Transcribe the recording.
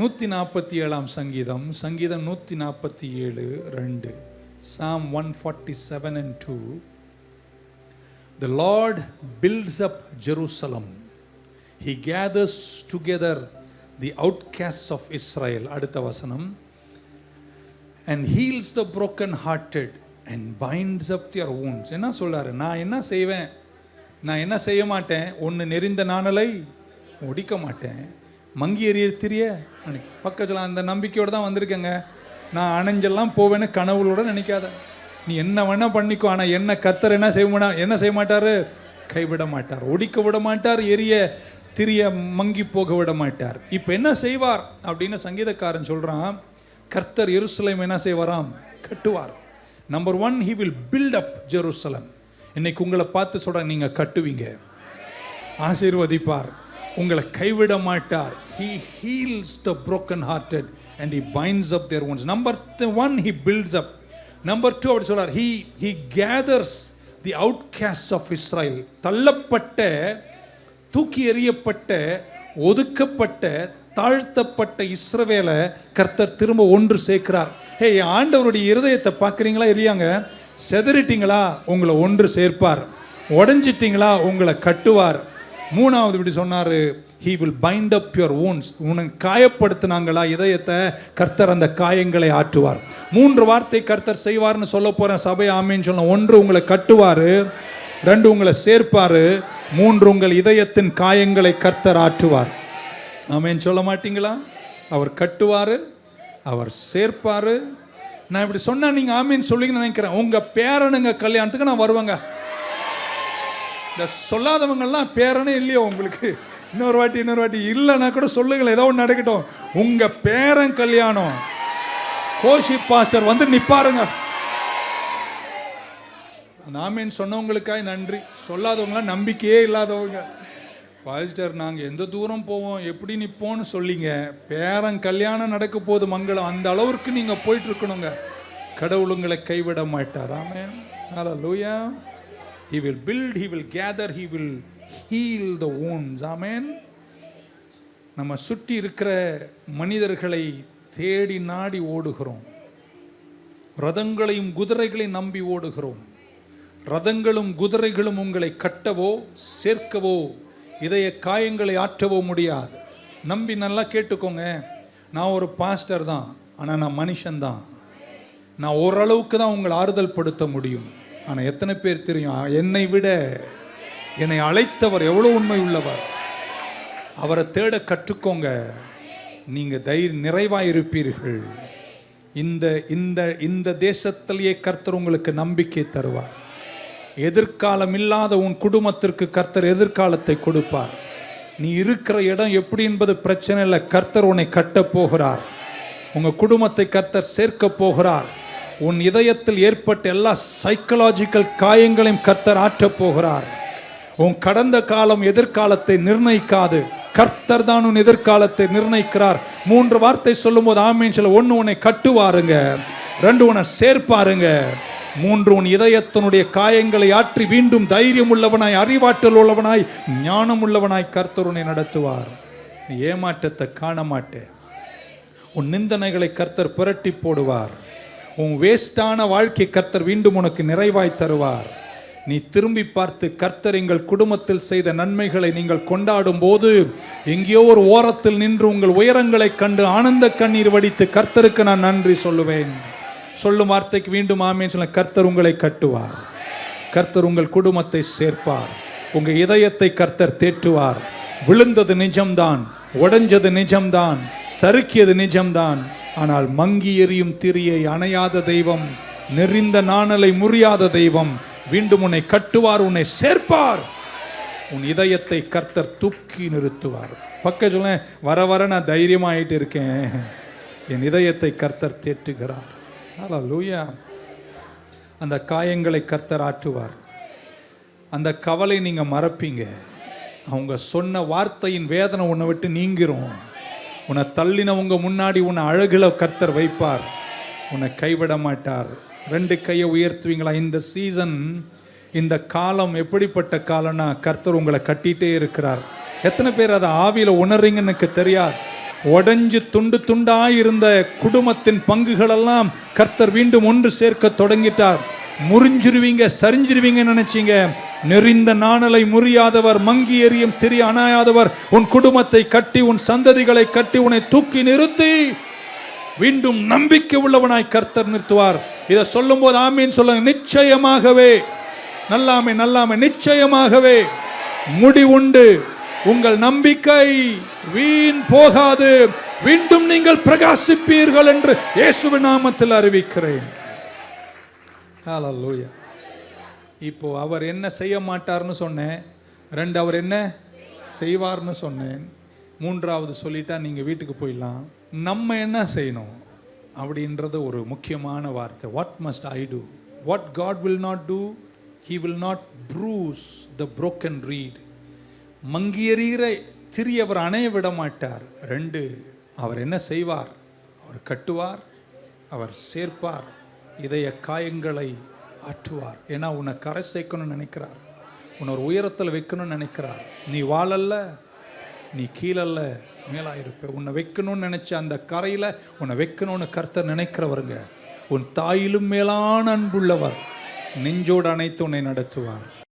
நூற்றி நாற்பத்தி ஏழாம் சங்கீதம் சங்கீதம் நூற்றி நாற்பத்தி ஏழு ரெண்டு. Psalm one forty seven and two the Lord builds up Jerusalem he gathers together the outcast of Israel அடுத்த வசனம். And heals the broken hearted and binds up their wounds என்ன சொல்கிறாரு நான் என்ன செய்வேன்? நான் என்ன செய்ய மாட்டேன்? ஒன்று நெறிந்த நாணலை ஒடிக்க மாட்டேன். மங்கி எறிய திரிய? பக்கத்தில் அந்த நம்பிக்கையோடு தான் வந்திருக்கேங்க. நான் அணைஞ்செல்லாம் போவேன்னு கனவுளோட நினைக்காத. நீ என்ன வேணால் பண்ணிக்கோ ஆனால் என்ன கர்த்தர் என்ன செய்ய மாட்டா என்ன செய்ய மாட்டார்? கைவிட மாட்டார். ஒடிக்க விட மாட்டார் எரிய திரிய மங்கி போக விட மாட்டார். இப்போ என்ன செய்வார்? அப்படின்னு சங்கீதக்காரன் சொல்கிறான் கர்த்தர் எருசலேம் என்ன செய்வாராம்? கட்டுவார். Number one he will build up Jerusalem இன்னைக்கு உங்களை பார்த்து சொல்கிறேன் நீங்கள் கட்டுவீங்க. ஆசீர்வதிப்பார். உங்களை கைவிட மாட்டார். He heals the broken hearted and he binds up their wounds number one he builds up number two அப்படி சொல்றார் he gathers the outcast of Israel தள்ளப்பட்ட தூக்கி எறியப்பட்ட ஒதுக்கப்பட்ட தாழ்த்தப்பட்ட இஸ்ரவேலை கர்த்தர் திரும்ப ஒன்று சேர்க்கிறார். ஹே ஆண்டவருடைய இருதயத்தை பார்க்குறீங்களா இல்லையாங்க? செதறிட்டீங்களா? உங்களை ஒன்று சேர்ப்பார். உடஞ்சிட்டீங்களா? உங்களை கட்டுவார். மூணாவது இப்படி சொன்னார் he will bind up your wounds உனக்கு காயப்படுத்தினாங்களா இதயத்தை? கர்த்தர் அந்த காயங்களை ஆற்றுவார். மூன்று வார்த்தை கர்த்தர் செய்வார்னு சொல்ல போகிறேன் சபை ஆமேன்னு சொன்ன ஒன்று உங்களை கட்டுவார் ரெண்டு உங்களை சேர்ப்பாரு மூன்று உங்கள் இதயத்தின் காயங்களை கர்த்தர் ஆற்றுவார். ஆமேன்னு சொல்ல மாட்டீங்களா? அவர் கட்டுவார் அவர் சேர்ப்பாரு. நான் இப்படி சொன்னா நீங்க ஆமீன் சொல்லிங்கன்னு நினைக்கிறேன். உங்க பேரனுங்க கல்யாணத்துக்கு நான் வருவேங்க. இந்த சொல்லாதவங்கள்லாம் பேரனே இல்லையோ உங்களுக்கு. இன்னொரு வாட்டி இன்னொரு வாட்டி. இல்லைன்னா கூட சொல்லுங்களேன் ஏதோ ஒன்று நடக்கட்டும். உங்கள் பேரன் கல்யாணம். கோஷி பாஸ்டர் வந்து நிற்பாருங்க நாமீன் சொன்னவங்களுக்காய் நன்றி. சொல்லாதவங்களாம் நம்பிக்கையே இல்லாதவங்க. பாஸ்டர் நாங்கள் எந்த தூரம் போவோம் எப்படி நிற்போம்னு சொல்லிங்க. பேரன் கல்யாணம் நடக்க போகுது மங்களம். அந்த அளவுக்கு நீங்கள் போயிட்டு இருக்கணுங்க. கடவுள் உங்களை கைவிட மாட்டார். ஆமென். லூயா he will build he will gather he will heal the wounds ஆமேன் நம்ம சுற்றி இருக்கிற மனிதர்களை தேடி நாடி ஓடுகிறோம். ரதங்களையும் குதிரைகளையும் நம்பி ஓடுகிறோம். ரதங்களும் குதிரைகளும் உங்களை கட்டவோ சேர்க்கவோ இதய காயங்களை ஆற்றவோ முடியாது. நம்பி நல்லா கேட்டுக்கோங்க. நான் ஒரு பாஸ்டர் தான் ஆனால் நான் மனுஷன்தான் நான் ஓரளவுக்கு தான் உங்களை ஆறுதல் படுத்த முடியும். ஆனால் எத்தனை பேர் தெரியும்? என்னை விட என்னை அழைத்தவர் எவ்வளோ உண்மை உள்ளவர். அவரை தேட கற்றுக்கோங்க. நீங்கள் தைரிய நிறைவாக இருப்பீர்கள் இந்த இந்த இந்த தேசத்திலேயே கர்த்தர் உங்களுக்கு நம்பிக்கை தருவார். எதிர்காலம் இல்லாத உன் குடும்பத்திற்கு கர்த்தர் எதிர்காலத்தை கொடுப்பார். நீ இருக்கிற இடம் எப்படி என்பது பிரச்சனை இல்லை. கர்த்தர் உன்னை கட்டப் போகிறார். உங்கள் குடும்பத்தை கர்த்தர் சேர்க்க போகிறார். உன் இதயத்தில் ஏற்பட்ட எல்லா சைக்கலாஜிக்கல் காயங்களையும் கர்த்தர் ஆற்றப் போகிறார். உன் கடந்த காலம் எதிர்காலத்தை நிர்ணயிக்காது. கர்த்தர் தான் உன் எதிர்காலத்தை நிர்ணயிக்கிறார். மூன்று வார்த்தை சொல்லும்போது ஆமீன் சொல்ல ஒன்று உன்னை கட்டுவாருங்க ரெண்டு உன்னை சேர்ப்பாருங்க. மூன்று உன் இதயத்தினுடைய காயங்களை ஆற்றி மீண்டும் தைரியம் உள்ளவனாய் அறிவாற்றல் உள்ளவனாய் ஞானம் உள்ளவனாய் கர்த்தருனை நடத்துவார். நீ ஏமாற்றத்தை காண மாட்டே உன் நிந்தனைகளை கர்த்தர் புரட்டி போடுவார். உன் வேஸ்டான வாழ்க்கை கர்த்தர் மீண்டும் உனக்கு நிறைவாய் தருவார். நீ திரும்பி பார்த்து கர்த்தர் எங்கள் குடும்பத்தில் செய்த நன்மைகளை நீங்கள் கொண்டாடும் போது எங்கேயோ ஒரு ஓரத்தில் நின்று உங்கள் உயரங்களை கண்டு ஆனந்த கண்ணீர் வடித்து கர்த்தருக்கு நான் நன்றி சொல்லுவேன். சொல்லும் வார்த்தைக்கு மீண்டும் ஆமேன்னு சொல்ல கர்த்தர் உங்களை கட்டுவார். கர்த்தர் உங்கள் குடும்பத்தை சேர்ப்பார். உங்கள் இதயத்தை கர்த்தர் தேற்றுவார். விழுந்தது நிஜம்தான் உடைஞ்சது நிஜம்தான் சறுக்கியது நிஜம்தான். ஆனால் மங்கி எறியும் திரியை அணையாத தெய்வம் நெறிந்த நாணலை முறியாத தெய்வம் மீண்டும் உன்னை கட்டுவார் உன்னை சேர்ப்பார். உன் இதயத்தை கர்த்தர் தூக்கி நிறுத்துவார். பக்க சொல்ல வர வர நான் தைரியமாயிட்டு இருக்கேன். என் இதயத்தை கர்த்தர் தேற்றுகிறார். லூயா அந்த காயங்களை கர்த்தர் ஆற்றுவார். அந்த கவலை நீங்கள் மறப்பீங்க. அவங்க சொன்ன வார்த்தையின் வேதனை உன்னை விட்டு நீங்கிரும். உன்னை தள்ளினவங்க முன்னாடி உன்னை அழகில் கர்த்தர் வைப்பார். உன்னை கைவிட மாட்டார். ரெண்டு கையை உயர்த்துவீங்களா? இந்த சீசன் இந்த காலம் எப்படிப்பட்ட காலம்னா கர்த்தர் உங்களை கட்டிட்டே இருக்கிறார். எத்தனை பேர் அதை ஆவியில் உணர்றீங்கன்னு எனக்கு தெரியாது. உடஞ்சு துண்டு துண்டாய் இருந்த குடும்பத்தின் பங்குகளெல்லாம் கர்த்தர் மீண்டும் ஒன்று சேர்க்க தொடங்கிட்டார். முறிஞ்சிருவீங்க சரிஞ்சிருவீங்க நினச்சிங்க. நெறிந்த நாணலை முறியாதவர் மங்கி எறியும் திரி அணாயாதவர் உன் குடும்பத்தை கட்டி உன் சந்ததிகளை கட்டி உன்னை தூக்கி நிறுத்தி மீண்டும் நம்பிக்கை உள்ளவனாய் கர்த்தர் நிறுத்துவார். இதை சொல்லும் போது ஆமீன் சொல்ல நிச்சயமாகவே. நல்லாமை நல்லாமை நிச்சயமாகவே. முடி உண்டு. உங்கள் நம்பிக்கை வீண் போகாது. மீண்டும் நீங்கள் பிரகாசிப்பீர்கள் என்று இயேசுவின் நாமத்தில் அறிவிக்கிறேன். Hallelujah. இப்போ அவர் என்ன செய்ய மாட்டார்னு சொன்னேன். ரெண்டு அவர் என்ன செய்வார்னு சொன்னேன். மூன்றாவது சொல்லிட்டா நீங்க வீட்டுக்கு போயிடலாம். நம்ம என்ன செய்யணும்? அப்படின்றது ஒரு முக்கியமான வார்த்தை. What must I do what God will not do he will not bruise the broken reed மங்கியறிகிற சிறியவர் அணைய விட மாட்டார். ரெண்டு அவர் என்ன செய்வார்? அவர் கட்டுவார் அவர் சேர்ப்பார். இதய காயங்களை ஆற்றுவார். ஏன்னா உன்னை கரை சேர்க்கணும்னு நினைக்கிறார். உன்னை ஒரு உயரத்தில் வைக்கணும்னு நினைக்கிறார். நீ வாழல்ல நீ கீழல்ல மேலாயிருப்ப. உன்னை வைக்கணும்னு நினைச்ச அந்த கரையில் உன்னை வைக்கணும்னு கர்த்தர் நினைக்கிறவருங்க. உன் தாயிலும் மேலான அன்புள்ளவர். நெஞ்சோடு அனைத்து உன்னை நடத்துவார்.